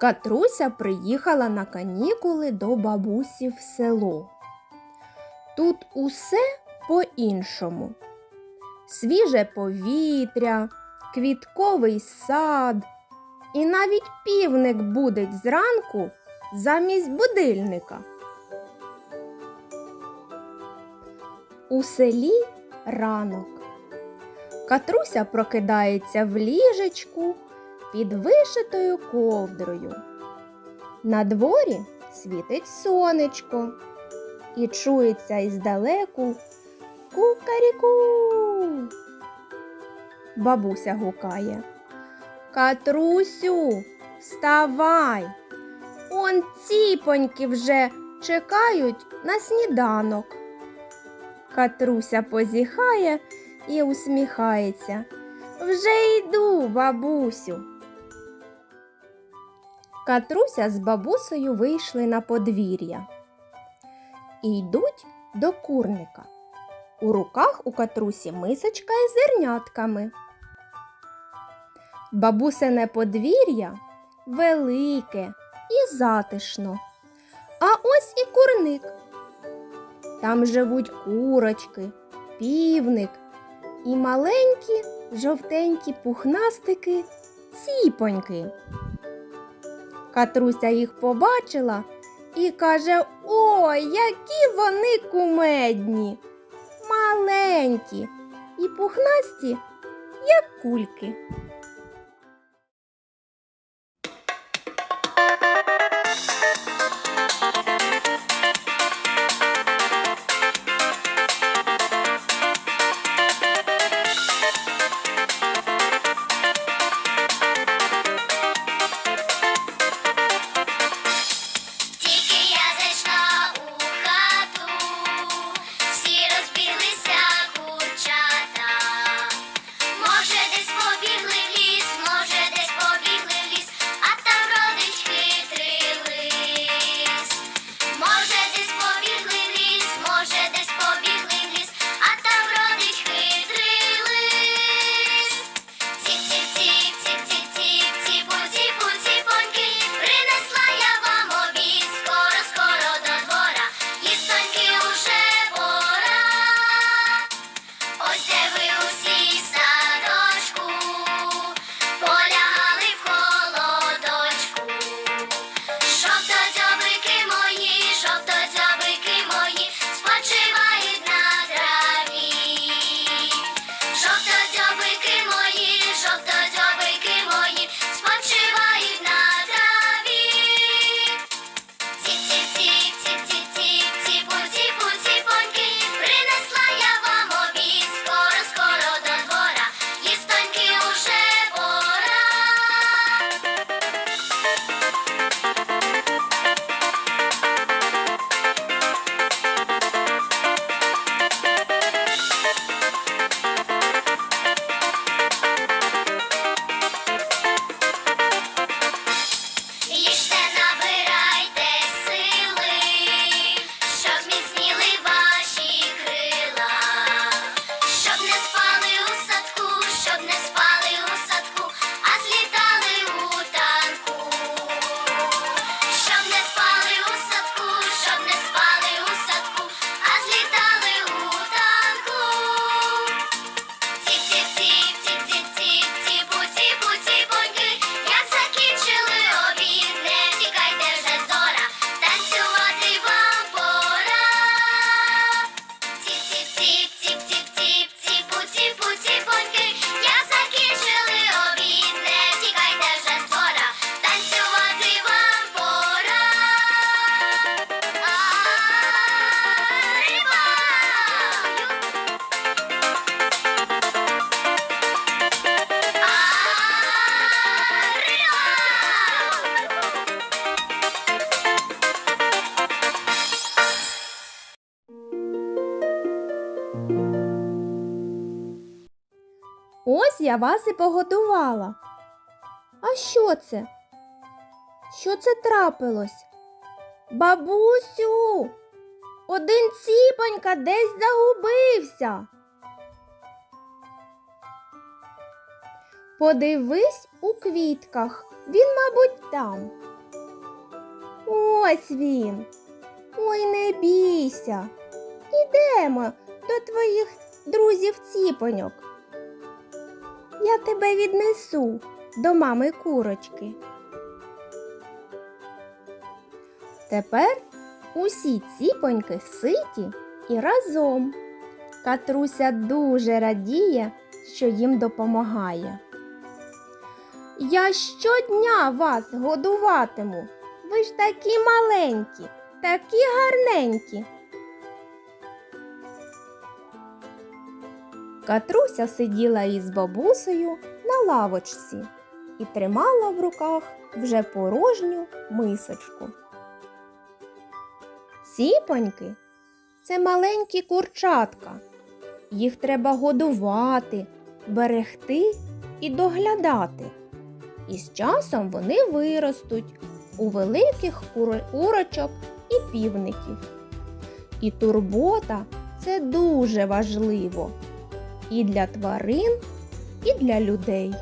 Катруся приїхала на канікули до бабусі в село. Тут усе по-іншому. Свіже повітря, квітковий сад, і навіть півник будить зранку замість будильника. У селі ранок. Катруся прокидається в ліжечку під вишитою ковдрою. На дворі світить сонечко і чується іздалеку кукаріку. Бабуся гукає. Катрусю, вставай. Он ціпоньки вже чекають на сніданок. Катруся позіхає і усміхається. Вже йду, бабусю. Катруся з бабусею вийшли на подвір'я і йдуть до курника. У руках у катрусі мисочка із зернятками. Бабусине подвір'я велике і затишно. А ось і курник. Там живуть курочки, півник і маленькі жовтенькі пухнастики ціпоньки. Катруся їх побачила і каже: Ой, які вони кумедні, маленькі і пухнасті, як кульки. Я вас і погодувала. А що це? Що це трапилось? Бабусю, один ціпонька десь загубився. Подивись у квітках, він, мабуть, там. Ось він. Ой, не бійся. Ідемо до твоїх друзів ціпоньок. Я тебе віднесу до мами курочки. Тепер усі ціпоньки ситі і разом. Катруся дуже радіє, що їм допомагає. Я щодня вас годуватиму. Ви ж такі маленькі, такі гарненькі. Катруся сиділа із бабусею на лавочці і тримала в руках вже порожню мисочку. Ціпоньки це маленькі курчатка. Їх треба годувати, берегти і доглядати. І з часом вони виростуть у великих курочок і півників. І турбота це дуже важливо і для тварин, і для людей.